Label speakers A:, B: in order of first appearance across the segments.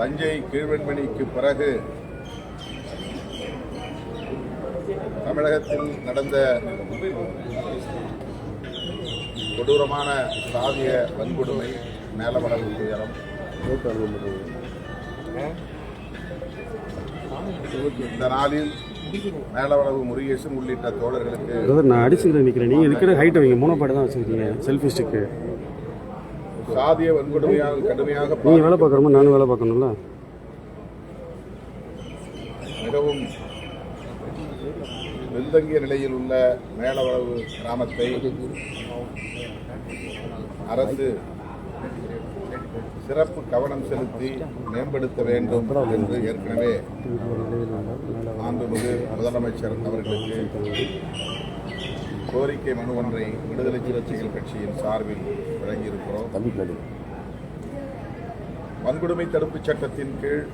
A: தஞ்சை கீழ்வெண்மணிக்கு பிறகு தமிழகத்தில் நடந்த கொடூரமான சாதிய வன்கொடுமை மேலவளவு உயரம் இந்த நாளில் மேலவளவு முருகேசன் உள்ளிட்ட தோழர்களுக்கு
B: நான் அடிச்சுக்கிட்டு நிற்கிறேன் நீங்கள் இருக்கிற ஹைட்டை வைங்க மூணோபாடு தான் வச்சுருக்கீங்க. செல்ஃபி ஸ்டிக்கு
A: சாதிய வன்கொடுமையால் கடுமையாக
B: நீங்கள் வேலை பார்க்குற மாதிரி நானும் வேலை பார்க்கணும்ல?
A: மிகவும் பின்தங்கிய நிலையில் உள்ள மேலவளவு கிராமத்தை அரசு சிறப்பு கவனம் செலுத்தி மேம்படுத்த வேண்டும் என்று ஏற்கனவே மாண்புமிகு முதலமைச்சர் அவர்களுக்கு கோரிக்கை மனு ஒன்றை விடுதலை சிறுத்தைகள் கட்சியின் சார்பில் வழங்கியிருக்கிறோம். வன்கொடுமை தடுப்புச் சட்டத்தின் கீழ்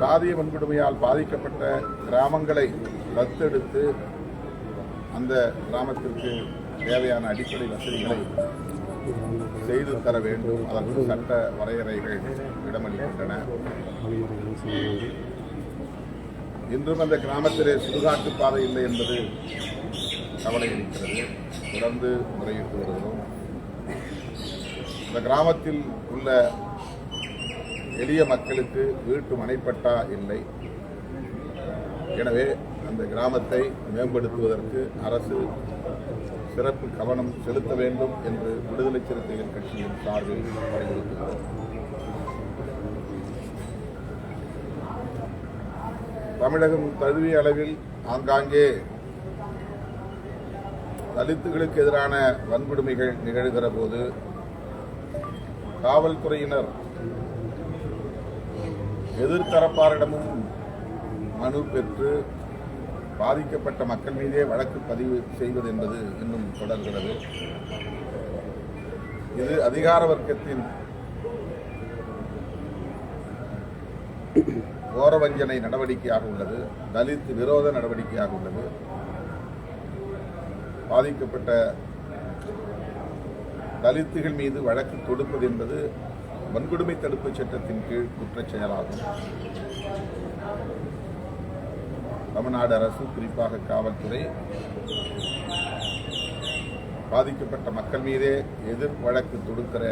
A: சாதிய வன்கொடுமையால் பாதிக்கப்பட்ட கிராமங்களை தத்தெடுத்து அந்த கிராமத்திற்கு தேவையான அடிப்படை வசதிகளை செய்து தர வேண்டும். அதற்கு சட்ட வரையறைகள் இடமளிக்கின்றன. இன்றும் அந்த கிராமத்திலே சுடுகாட்டு பாதை இல்லை என்பது கவலை இருக்கிறது தொடர்ந்து முறையிட்டு வருகிறோம். இந்த கிராமத்தில் உள்ள எளிய மக்களுக்கு வீட்டு மனைப்பட்டா இல்லை. எனவே அந்த கிராமத்தை மேம்படுத்துவதற்கு அரசு சிறப்பு கவனம் செலுத்த வேண்டும் என்று விடுதலை சிறுத்தைகள் கட்சியின் சார்பில் வலியுறுத்துகிறோம். தமிழகம் தழுவிய அளவில் ஆங்காங்கே. தலித்துகளுக்கு எதிரான வன்கொடுமைகள் நிகழ்கிற போது காவல்துறையினர் எதிர்த்தரப்பாரிடமும் மனு பெற்று பாதிக்கப்பட்ட மக்கள் மீதே வழக்கு பதிவு செய்வது என்பது இன்னும் தொடர்கிறது. இது அதிகார வர்க்கத்தின் கோரவஞ்சனை நடவடிக்கையாக உள்ளது தலித் விரோத நடவடிக்கையாக உள்ளது. பாதிக்கப்பட்ட தலித்துகள் மீது வழக்கு தொடுப்பது என்பது வன்கொடுமை தடுப்பு சட்டத்தின் கீழ் குற்றச் செயலாகும். தமிழ்நாடு அரசு குறிப்பாக காவல்துறை பாதிக்கப்பட்ட மக்கள் மீதே எதிர் வழக்கு தொடுக்கிற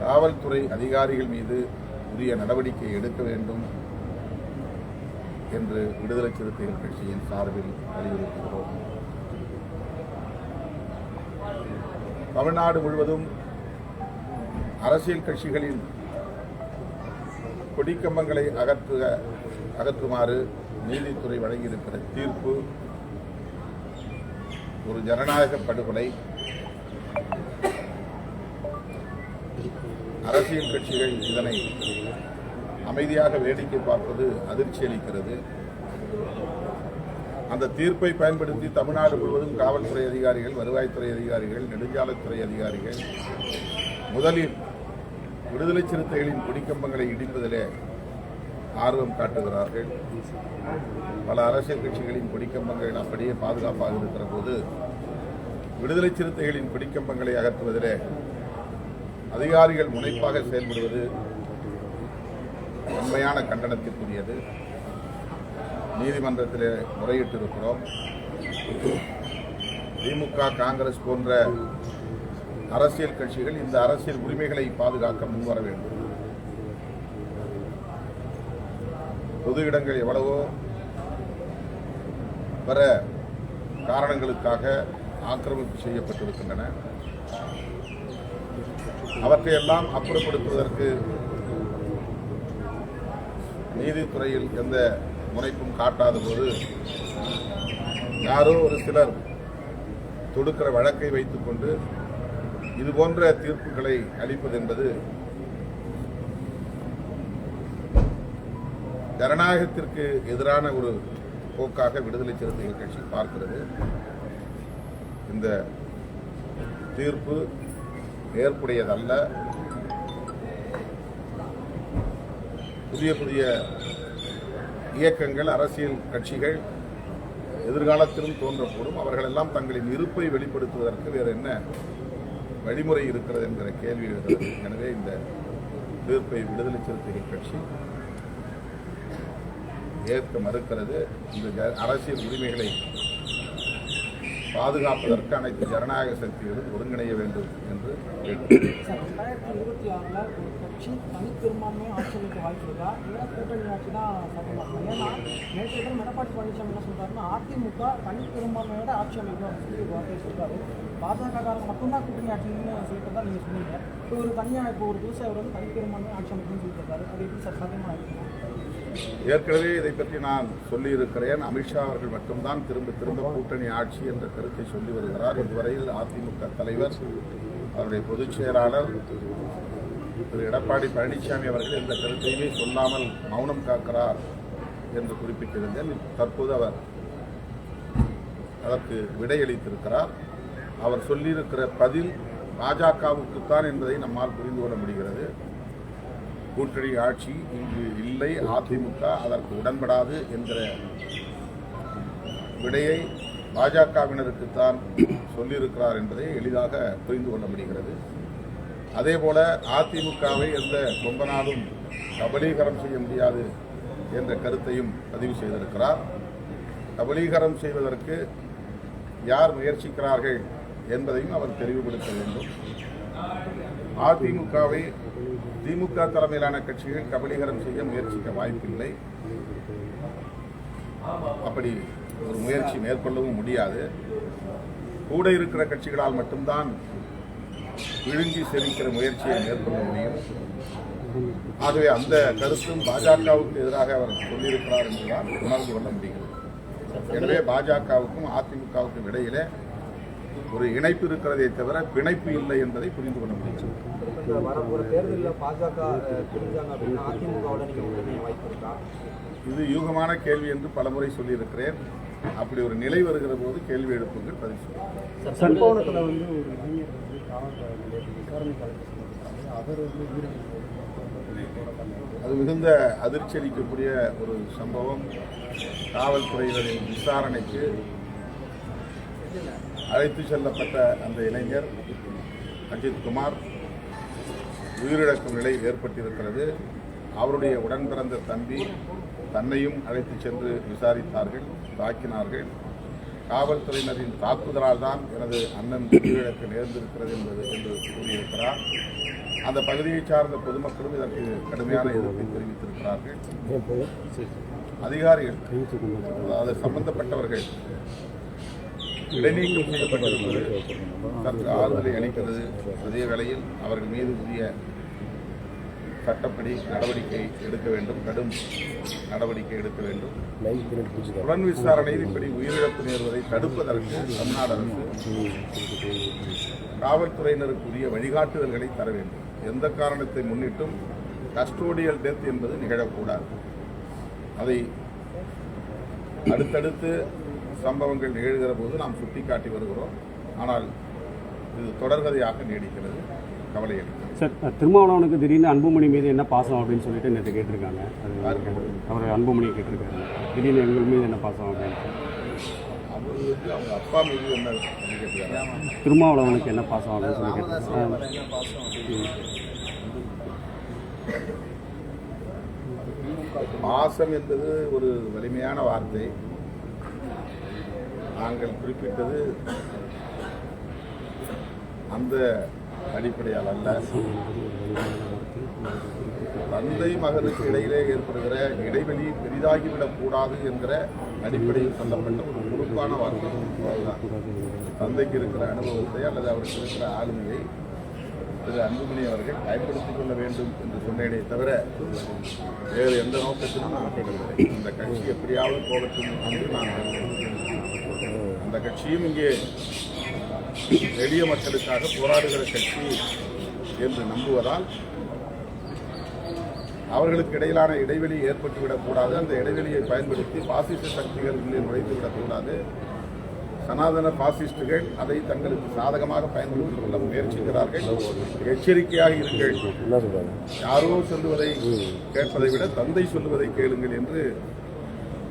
A: காவல்துறை அதிகாரிகள் மீது உரிய நடவடிக்கை எடுக்க வேண்டும் என்று விடுதலை சிறுத்தைகள் கட்சியின் சார்பில் வலியுறுத்துகிறோம் தமிழ்நாடு முழுவதும் அரசியல் கட்சிகளின் கொடிக்கம்பங்களை அகற்றுக அகற்றுமாறு நீதித்துறை வழங்கியிருக்கிற தீர்ப்பு ஒரு ஜனநாயக படுகொலை. அரசியல் கட்சிகள் இதனை அமைதியாக வேடிக்கை பார்ப்பது அதிர்ச்சி அளிக்கிறது. அந்த தீர்ப்பை பயன்படுத்தி தமிழ்நாடு முழுவதும் காவல்துறை அதிகாரிகள் வருவாய்த்துறை அதிகாரிகள் நெடுஞ்சாலைத்துறை அதிகாரிகள் முதலில் விடுதலை சிறுத்தைகளின் கொடிக்கம்பங்களை இடிப்பதிலே ஆர்வம் காட்டுகிறார்கள். பல அரசியல் கட்சிகளின் கொடிக்கம்பங்கள் அப்படியே பாதுகாப்பாக இருக்கிற போது விடுதலை சிறுத்தைகளின் கொடிக்கம்பங்களை அகற்றுவதிலே அதிகாரிகள் முனைப்பாக செயல்படுவது உண்மையான கண்டனத்திற்குரியது. நீதிமன்றத்தில் முறையிட்டிருக்கிறோம். திமுக காங்கிரஸ் போன்ற அரசியல் கட்சிகள் இந்த அரசியல் உரிமைகளை பாதுகாக்க முன்வர வேண்டும். பொது இடங்கள் எவ்வளவோ பிற காரணங்களுக்காக ஆக்கிரமிப்பு செய்யப்பட்டிருக்கின்றன. அவற்றையெல்லாம் அப்புறப்படுத்துவதற்கு நீதித்துறையில் எந்த முனைப்பும் காட்டாத போது யாரோ ஒரு சிலர் தொடுக்கிற வழக்கை வைத்துக்கொண்டு இது போன்ற தீர்ப்புகளை அளிப்பது என்பது ஜனநாயகத்திற்கு எதிரான ஒரு போக்காக விடுதலை சிறுத்தைகள் கட்சி பார்க்கிறது. இந்த தீர்ப்பு ஏற்புடையதல்ல. புதிய புதிய இயக்கங்கள் அரசியல் கட்சிகள் எதிர்காலத்திலும் தோன்றக்கூடும். அவர்கள் எல்லாம் தங்களின் இருப்பை வெளிப்படுத்துவதற்கு வேறு என்ன வழிமுறை இருக்கிறது என்கிற கேள்வி எழுகிறது எனவே இந்த தீர்ப்பை விடுதலை சிறுத்தைகள் கட்சி ஏற்க மறுக்கிறது. இந்த அரசியல் உரிமைகளை பாதுகாப்பதற்கு அனைத்து ஜனநாயக சக்திகளும் ஒருங்கிணைய வேண்டும் என்று
C: ரெண்டாயிரத்தி இருபத்தி ஆறில் ஒரு கட்சி கூட்டணி ஆட்சி தான் ஏன்னா என்ன அதிமுக சொல்லி பாஜக மட்டும்தான் கூட்டணி நீங்கள் சொன்னீங்க ஒரு தனியாக இப்போ ஒரு புதுசாக அவர் வந்து தனிப்பெரும்பான்மை ஆட்சி அமைக்கணும்னு சொல்லிட்டு இருக்காரு அது எப்படி சார் சாத்தியமாக
A: ஏற்கனவே இதை பற்றி நான் சொல்லியிருக்கிறேன். அமித்ஷா அவர்கள் மட்டும்தான் திரும்ப திரும்ப கூட்டணி ஆட்சி என்ற கருத்தை சொல்லி வருகிறார். இதுவரையில் அதிமுக தலைவர் அவருடைய பொதுச் செயலாளர் திரு எடப்பாடி பழனிசாமி அவர்கள் இந்த கருத்தையுமே சொல்லாமல் மௌனம் காக்கிறார் என்று குறிப்பிட்டிருந்தேன். தற்போது அவர் அதற்கு விடையளித்திருக்கிறார். அவர் சொல்லியிருக்கிற பதில் பாஜகவுக்குத்தான் என்பதை நம்மால் புரிந்து கொள்ள முடிகிறது. கூட்டணி ஆட்சி இங்கு இல்லை அதிமுக அதற்கு உடன்படாது என்கிற விடையை பாஜகவினருக்குத்தான் சொல்லியிருக்கிறார் என்பதை எளிதாக புரிந்து கொள்ள முடிகிறது. அதேபோல அதிமுகவை எந்த கொம்பனாலும் கபலீகரம் செய்ய முடியாது என்ற கருத்தையும் பதிவு செய்திருக்கிறார். கபலீகரம் செய்வதற்கு யார் முயற்சிக்கிறார்கள் என்பதையும் அவர் தெளிவுபடுத்த வேண்டும். அதிமுகவை திமுக தலைமையிலான கட்சிகள் கபலீகரம் செய்ய முயற்சிக்க வாய்ப்பில்லை. அப்படி ஒரு முயற்சி மேற்கொள்ளவும் முடியாது. கூட இருக்கிற கட்சிகளால் மட்டும்தான் விழுங்கி செவிக்கிற முயற்சியை மேற்கொள்ள முடியும். ஆகவே அந்த கருத்தும் பாஜகவுக்கு எதிராக அவர் சொல்லியிருக்கிறார் என்றுதான் உணர்ந்து கொள்ள முடிகிறது. எனவே பாஜகவுக்கும் அதிமுகவுக்கும் இடையிலே ஒரு இணைப்பு இருக்கிறதே தவிர பிணைப்பு இல்லை என்பதை புரிந்து கொள்ள முடியும். இது யூகமான கேள்வி என்று பலமுறை சொல்லியிருக்கிறேன். அப்படி ஒரு நிலை வருகிற போது கேள்வி எழுப்புங்கள் பதில் அது மிகுந்த அதிர்ச்சி அளிக்கக்கூடிய ஒரு சம்பவம். காவல்துறையினரின் விசாரணைக்கு அழைத்து செல்லப்பட்ட அந்த இளைஞர் அஜித் குமார் உயிரிழக்கும் நிலை ஏற்பட்டிருக்கிறது. அவருடைய உடன் பிறந்த தம்பி தன்னையும் அழைத்து சென்று விசாரித்தார்கள் தாக்கினார்கள். காவல்துறையினரின் தாக்குதலால் தான் எனது அண்ணன் உயிரிழக்க நேர்ந்திருக்கிறது என்பது என்று கூறியிருக்கிறார். அந்த பகுதியைச் சார்ந்த பொதுமக்களும் இதற்கு கடுமையான எதிர்ப்பை தெரிவித்திருக்கிறார்கள். அதிகாரிகள் அதாவது சம்பந்தப்பட்டவர்கள் இடைநீக்கம் செய்யப்பட்டிருப்பது சற்று ஆறுதலை அளிக்கிறது அதே வேளையில் அவர்கள் மீது புதிய சட்டப்படி நடவடிக்கை எடுக்க வேண்டும் கடும் நடவடிக்கை எடுக்க வேண்டும் புலன் விசாரணையில் இப்படி உயிரிழப்பு நேர்வதை தடுப்பதற்கு தமிழ்நாடு அரசு காவல்துறையினருக்குரிய வழிகாட்டுதல்களை தர வேண்டும் எந்த காரணத்தை முன்னிட்டும் கஸ்டோடியல் டெத் என்பது நிகழக்கூடாது அதை அடுத்தடுத்து சம்பவங்கள் நிகழ்கிற போது நாம் சுட்டிக்காட்டி வருகிறோம். ஆனால் இது தொடர்கதையாக நீடிக்கிறது. கவலை அளிக்கிறது.
B: சார் திருமாவளவனுக்கு திடீர்னு அன்புமணி மீது என்ன பாசம் அப்படின்னு சொல்லிட்டு நேற்று கேட்டிருக்காங்க. அது? அவர் அன்புமணி கேட்டிருக்காரு. திடீர்னு எங்கள் மீது என்ன பாசம் அப்படின்னு
A: அவங்க அப்பா மீது என்ன
B: திருமாவளவனுக்கு என்ன பாசம் அப்படின்னு சொல்லி கேட்டிருக்காங்க.
A: பாசம் என்பது ஒரு வலிமையான வார்த்தை. நாங்கள் குறிப்பிட்டது அந்த அடிப்படையால் அல்ல. தந்தை மகனுக்கு இடையிலே ஏற்படுகிற இடைவெளி பெரிதாகிவிடக் கூடாது என்கிற அடிப்படையில் சொல்லப்பட்ட ஒரு பொறுப்பான வார்த்தை. தந்தைக்கு இருக்கிற அனுபவத்தை அல்லது அவருக்கு இருக்கிற ஆளுமையை திரு அன்புமணி அவர்கள் பயன்படுத்திக் கொள்ள வேண்டும் என்று சொன்னேனே தவிர வேறு எந்த நோக்கத்திலும் நான் இந்த கட்சி எப்படியாவது போகட்டும் என்று நான் கட்சியும் இங்கே எளிய மக்களுக்காக போராடுகிற கட்சி என்று நம்புவதால் அவர்களுக்கு இடையிலான இடைவெளி ஏற்பட்டுவிடக் கூடாது. அந்த இடைவெளியை பயன்படுத்தி பாசிச சக்திகள் உள்ளே நுழைந்து விடக்கூடாது சனாதன பாசிஸ்டுகள் அதை தங்களுக்கு சாதகமாக பயன்படுத்திக் கொள்ள முயற்சிக்கிறார்கள். எச்சரிக்கையாக இருங்கள். யாரோ சொல்லுவதை கேட்பதை விட தந்தை சொல்லுவதை கேளுங்கள் என்று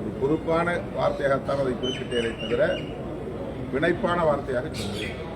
A: ஒரு பொறுப்பான வார்த்தையாகத்தான் அதை குறிப்பிட்டேனே தவிர பிணைப்பான வார்த்தையாக சொல்லுவேன்